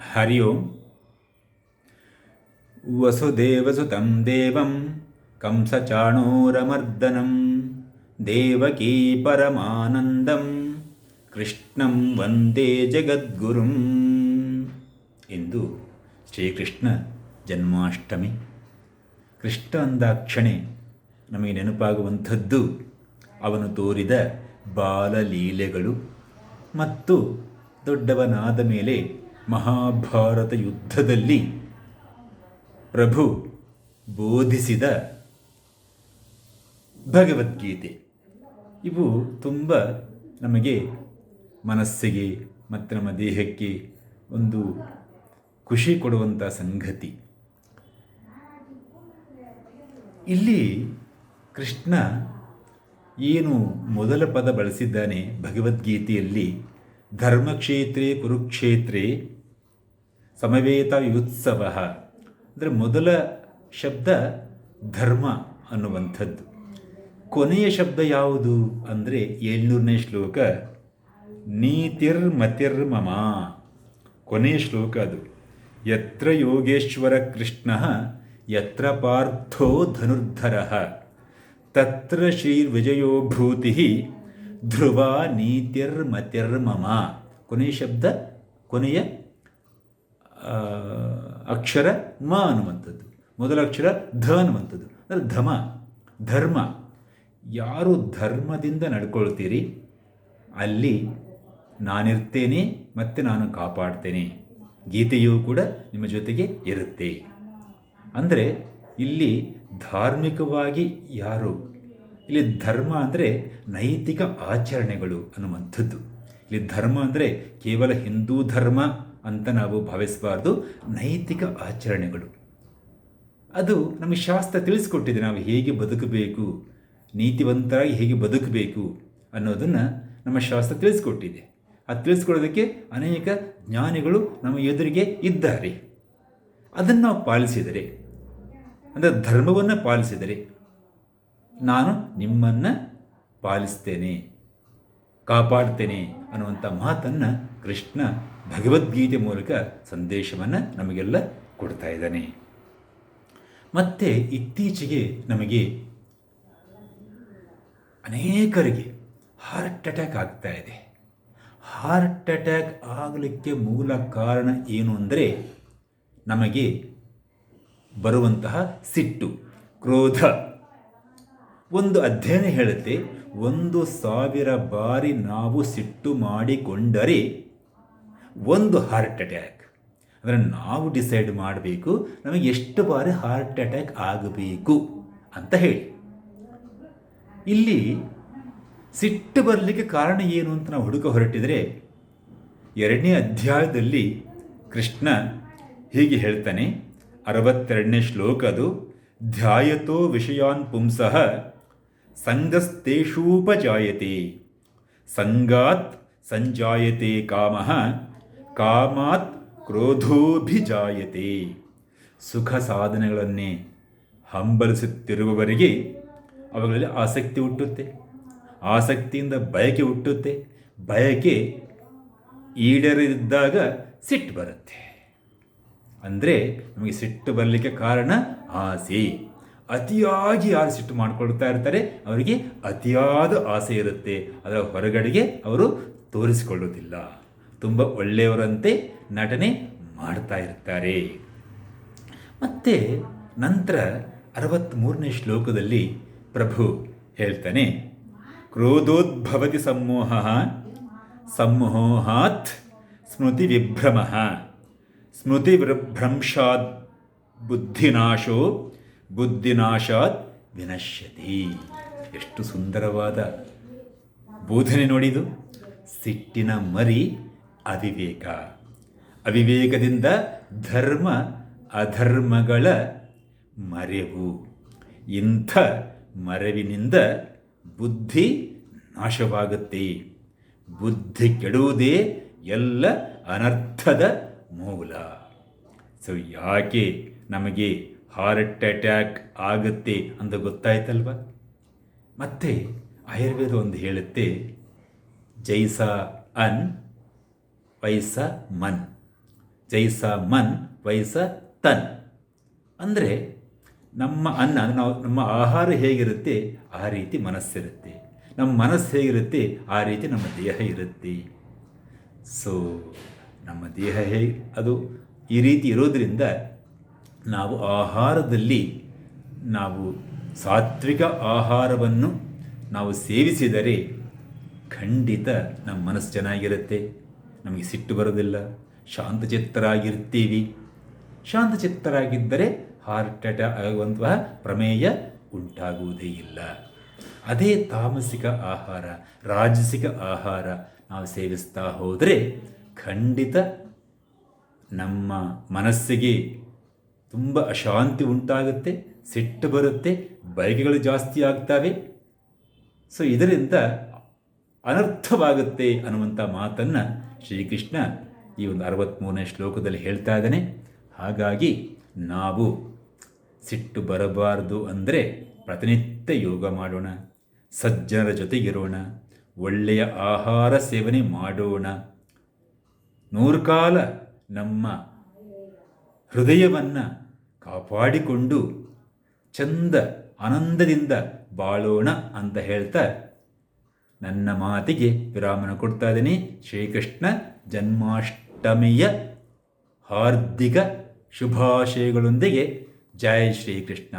ಹರಿ ಓಂ ವಸುದೇವಸುತಂ ದೇವಂ ಕಂಸಚಾಣೂರಮರ್ದನಂ ದೇವಕೀ ಪರಮಾನಂದಂ ಕೃಷ್ಣಂ ವಂದೇ ಜಗದ್ಗುರುಂ ಎಂದು ಶ್ರೀಕೃಷ್ಣ ಜನ್ಮಾಷ್ಟಮಿ. ಕೃಷ್ಣ ಅಂದಾಕ್ಷಣೆ ನಮಗೆ ನೆನಪಾಗುವಂಥದ್ದು. ಅವನು ತೋರಿದ ಬಾಲಲೀಲೆಗಳು ಮತ್ತು ದೊಡ್ಡವನಾದ ಮೇಲೆ ಮಹಾಭಾರತ ಯುದ್ಧದಲ್ಲಿ ಪ್ರಭು ಬೋಧಿಸಿದ ಭಗವದ್ಗೀತೆ. ಇವು ತುಂಬ ನಮಗೆ ಮನಸ್ಸಿಗೆ ಮತ್ತು ನಮ್ಮ ದೇಹಕ್ಕೆ ಒಂದು ಖುಷಿ ಕೊಡುವಂಥ ಸಂಗತಿ. ಇಲ್ಲಿ ಕೃಷ್ಣ ಏನು ಮೊದಲ ಪದ ಬಳಸಿದ್ದಾನೆ ಭಗವದ್ಗೀತೆಯಲ್ಲಿ, ಧರ್ಮಕ್ಷೇತ್ರೇ ಕುರುಕ್ಷೇತ್ರೇ ಸಮವೇತ ಯುತ್ಸವ. ಅಂದರೆ ಮೊದಲ ಶಬ್ದ ಧರ್ಮ ಅನ್ನುವಂಥದ್ದು. ಕೊನೆಯ ಶಬ್ದ ಯಾವುದು ಅಂದರೆ ಏಳ್ನೂರನೇ ಶ್ಲೋಕ ನೀತಿರ್ಮತಿರ್ಮಮ ಕೊನೆಯ ಶ್ಲೋಕ ಅದು. ಯತ್ರ ಯೋಗೇಶ್ವರ ಕೃಷ್ಣ, ಯತ್ರ ಪಾರ್ಥೋ ಧನುರ್ಧರ. ತತ್ರ ಶ್ರೀರ್ವಿಜಯೋ ಭೂತಿ, ಧ್ರುವ ನೀತಿರ್ಮತಿರ್ಮಮ ಕೊನೆಯ ಶಬ್ದ, ಕೊನೆಯ ಅಕ್ಷರ ಮ ಅನ್ನುವಂಥದ್ದು. ಮೊದಲ ಅಕ್ಷರ ಧ ಅನ್ನುವಂಥದ್ದು. ಅಂದರೆ ಧಮ, ಧರ್ಮ. ಯಾರು ಧರ್ಮದಿಂದ ನಡ್ಕೊಳ್ತೀರಿ, ಅಲ್ಲಿ ನಾನಿರ್ತೇನೆ, ಮತ್ತು ನಾನು ಕಾಪಾಡ್ತೇನೆ. ಗೀತೆಯೂ ಕೂಡ ನಿಮ್ಮ ಜೊತೆಗೆ ಇರುತ್ತೆ. ಅಂದರೆ ಇಲ್ಲಿ ಧಾರ್ಮಿಕವಾಗಿ ಯಾರು? ಇಲ್ಲಿ ಧರ್ಮ ಅಂದರೆ ನೈತಿಕ ಆಚರಣೆಗಳು ಅನ್ನುವಂಥದ್ದು. ಇಲ್ಲಿ ಧರ್ಮ ಅಂದರೆ ಕೇವಲ ಹಿಂದೂ ಧರ್ಮ ಅಂತ ನಾವು ಭಾವಿಸಬಾರ್ದು. ನೈತಿಕ ಆಚರಣೆಗಳು. ಅದು ನಮಗೆ ಶಾಸ್ತ್ರ ತಿಳಿಸ್ಕೊಟ್ಟಿದೆ ನಾವು ಹೇಗೆ ಬದುಕಬೇಕು, ನೀತಿವಂತರಾಗಿ ಹೇಗೆ ಬದುಕಬೇಕು ಅನ್ನೋದನ್ನು ನಮ್ಮ ಶಾಸ್ತ್ರ ತಿಳಿಸ್ಕೊಟ್ಟಿದೆ. ಅದು ತಿಳಿಸ್ಕೊಡೋದಕ್ಕೆ ಅನೇಕ ಜ್ಞಾನಿಗಳು ನಮ್ಮ ಎದುರಿಗೆ ಇದ್ದಾರೆ. ಅದನ್ನು ನಾವು ಪಾಲಿಸಿದರೆ, ಅಂದರೆ ಧರ್ಮವನ್ನು ಪಾಲಿಸಿದರೆ ನಾನು ನಿಮ್ಮನ್ನು ಪಾಲಿಸ್ತೇನೆ, ಕಾಪಾಡ್ತೇನೆ ಅನ್ನುವಂಥ ಮಾತನ್ನು ಕೃಷ್ಣ ಭಗವದ್ಗೀತೆ ಮೂಲಕ ಸಂದೇಶವನ್ನು ನಮಗೆಲ್ಲ ಕೊಡ್ತಾ ಇದ್ದಾನೆ. ಮತ್ತು ಇತ್ತೀಚೆಗೆ ನಮಗೆ ಅನೇಕರಿಗೆ ಹಾರ್ಟ್ ಅಟ್ಯಾಕ್ ಆಗ್ತಾ ಇದೆ. ಹಾರ್ಟ್ ಅಟ್ಯಾಕ್ ಆಗಲಿಕ್ಕೆ ಮೂಲ ಕಾರಣ ಏನು ಅಂದರೆ ನಮಗೆ ಬರುವಂತಹ ಸಿಟ್ಟು, ಕ್ರೋಧ. ಒಂದು ಅಧ್ಯಯನ ಹೇಳುತ್ತೆ, ಒಂದು ಸಾವಿರ ಬಾರಿ ನಾವು ಸಿಟ್ಟು ಮಾಡಿಕೊಂಡರೆ ಒಂದು ಹಾರ್ಟ್ ಅಟ್ಯಾಕ್ ಅಂದರೆ ನಾವು ಡಿಸೈಡ್ ಮಾಡಬೇಕು, ನಮಗೆ ಎಷ್ಟು ಬಾರಿ ಹಾರ್ಟ್ ಅಟ್ಯಾಕ್ ಆಗಬೇಕು ಅಂತ ಹೇಳಿ. ಇಲ್ಲಿ ಸಿಟ್ಟು ಬರಲಿಕ್ಕೆ ಕಾರಣ ಏನು ಅಂತ ನಾವು ಹುಡುಕ ಹೊರಟಿದರೆ, ಎರಡನೇ ಅಧ್ಯಾಯದಲ್ಲಿ ಕೃಷ್ಣ ಹೀಗೆ ಹೇಳ್ತಾನೆ, ಅರವತ್ತೆರಡನೇ ಶ್ಲೋಕ ಅದು, ಧ್ಯಾಯತೋ ವಿಷಯಾನ್ ಪುಂಸಃ ಸಂಗಸ್ತೇಷೂಪಜಾಯತೆ ಸಂಗಾತ್ ಸಂಜಾಯತೆ ಕಾಮಃ ಕಾಮಾತ್ ಕ್ರೋಧೋಭಿಜಾಯತೆ. ಸುಖ ಸಾಧನೆಗಳನ್ನೇ ಹಂಬಲಿಸುತ್ತಿರುವವರಿಗೆ ಅವುಗಳಲ್ಲಿ ಆಸಕ್ತಿ ಹುಟ್ಟುತ್ತೆ. ಆಸಕ್ತಿಯಿಂದ ಬಯಕೆ ಹುಟ್ಟುತ್ತೆ. ಬಯಕೆ ಈಡೇರಿದ್ದಾಗ ಸಿಟ್ಟು ಬರುತ್ತೆ. ಅಂದರೆ ನಮಗೆ ಸಿಟ್ಟು ಬರಲಿಕ್ಕೆ ಕಾರಣ ಆಸೆ. ಅತಿಯಾಗಿ ಯಾರು ಸಿಟ್ಟು ಮಾಡಿಕೊಳ್ತಾ ಇರ್ತಾರೆ, ಅವರಿಗೆ ಅತಿಯಾದ ಆಸೆ ಇರುತ್ತೆ. ಅದರ ಹೊರಗಡೆಗೆ ಅವರು ತೋರಿಸಿಕೊಳ್ಳುವುದಿಲ್ಲ. ತುಂಬ ಒಳ್ಳೆಯವರಂತೆ ನಟನೆ ಮಾಡ್ತಾ ಇರ್ತಾರೆ. ಮತ್ತು ನಂತರ ಅರವತ್ತ್ಮೂರನೇ ಶ್ಲೋಕದಲ್ಲಿ ಪ್ರಭು ಹೇಳ್ತಾನೆ, ಕ್ರೋಧೋದ್ಭವತಿ ಸಮ್ಮೋಹ ಸಮ್ಮೋಹಾತ್ ಸ್ಮೃತಿ ವಿಭ್ರಮ ಸ್ಮೃತಿ ವಿಭ್ರಂಶಾತ್ ಬುದ್ಧಿನಾಶೋ ಬುದ್ಧಿನಾಶಾತ್ ವಿನಶ್ಯತಿ. ಎಷ್ಟು ಸುಂದರವಾದ ಬೋಧನೆ ನೋಡಿದು. ಸಿಟ್ಟಿನ ಮರಿ ಅವಿವೇಕ. ಅವಿವೇಕದಿಂದ ಧರ್ಮ ಅಧರ್ಮಗಳ ಮರೆವು. ಇಂಥ ಮರೆವಿನಿಂದ ಬುದ್ಧಿ ನಾಶವಾಗುತ್ತೆ. ಬುದ್ಧಿ ಕೆಡುವುದೇ ಎಲ್ಲ ಅನರ್ಥದ ಮೂಲ. ಸೊ ಯಾಕೆ ನಮಗೆ ಹಾರ್ಟ್ ಅಟ್ಯಾಕ್ ಆಗುತ್ತೆ ಅಂತ ಗೊತ್ತಾಯ್ತಲ್ವ? ಮತ್ತೆ ಆಯುರ್ವೇದ ಒಂದು ಹೇಳುತ್ತೆ, ಜೈಸಾ ಅನ್ ವೈಸ ಮನ್. ಜೈಸ ಮನ್ ವಯಸ್ಸ ತನ್. ಅಂದರೆ ನಮ್ಮ ಅನ್ನ, ನಾವು ನಮ್ಮ ಆಹಾರ ಹೇಗಿರುತ್ತೆ, ಆ ರೀತಿ ಮನಸ್ಸಿರುತ್ತೆ. ನಮ್ಮ ಮನಸ್ಸು ಹೇಗಿರುತ್ತೆ, ಆ ರೀತಿ ನಮ್ಮ ದೇಹ ಇರುತ್ತೆ. ಸೊ ನಮ್ಮ ದೇಹ ಹೇಗೆ ಅದು ಈ ರೀತಿ ಇರೋದರಿಂದ ನಾವು ಆಹಾರದಲ್ಲಿ ನಾವು ಸಾತ್ವಿಕ ಆಹಾರವನ್ನು ನಾವು ಸೇವಿಸಿದರೆ ಖಂಡಿತ ನಮ್ಮ ಮನಸ್ಸು ಚೆನ್ನಾಗಿರುತ್ತೆ. ನಮಗೆ ಸಿಟ್ಟು ಬರೋದಿಲ್ಲ ಶಾಂತಚಿತ್ತರಾಗಿರ್ತೀವಿ. ಶಾಂತಚಿತ್ತರಾಗಿದ್ದರೆ ಹಾರ್ಟ್ ಅಟ್ಯಾಕ್ ಆಗುವಂತಹ ಪ್ರಮೇಯ ಉಂಟಾಗುವುದೇ ಇಲ್ಲ. ಅದೇ ತಾಮಸಿಕ ಆಹಾರ, ರಾಜಸಿಕ ಆಹಾರ ನಾವು ಸೇವಿಸ್ತಾ ಹೋದರೆ ಖಂಡಿತ ನಮ್ಮ ಮನಸ್ಸಿಗೆ ತುಂಬ ಅಶಾಂತಿ ಉಂಟಾಗುತ್ತೆ, ಸಿಟ್ಟು ಬರುತ್ತೆ, ಬಯಕೆಗಳು ಜಾಸ್ತಿ ಆಗ್ತವೆ. ಸೊ ಇದರಿಂದ ಅನರ್ಥವಾಗುತ್ತೆ ಅನ್ನುವಂಥ ಮಾತನ್ನು ಶ್ರೀಕೃಷ್ಣ ಈ ಒಂದು ಅರವತ್ತ್ಮೂರನೇ ಶ್ಲೋಕದಲ್ಲಿ ಹೇಳ್ತಾ ಇದ್ದಾನೆ, ಹಾಗಾಗಿ ನಾವು ಸಿಟ್ಟು ಬರಬಾರದು ಅಂದರೆ ಪ್ರತಿನಿತ್ಯ ಯೋಗ ಮಾಡೋಣ, ಸಜ್ಜನರ ಜೊತೆಗಿರೋಣ, ಒಳ್ಳೆಯ ಆಹಾರ ಸೇವನೆ ಮಾಡೋಣ. ನೂರು ಕಾಲ ನಮ್ಮ ಹೃದಯವನ್ನು ಕಾಪಾಡಿಕೊಂಡು ಚಂದ ಆನಂದದಿಂದ ಬಾಳೋಣ ಅಂತ ಹೇಳ್ತಾ ನನ್ನ ಮಾತಿಗೆ ವಿರಾಮನ ಕೊಡ್ತಾ ಇದ್ದೀನಿ. ಶ್ರೀಕೃಷ್ಣ ಜನ್ಮಾಷ್ಟಮಿಯ ಹಾರ್ದಿಕ ಶುಭಾಶಯಗಳೊಂದಿಗೆ ಜೈ ಶ್ರೀಕೃಷ್ಣ.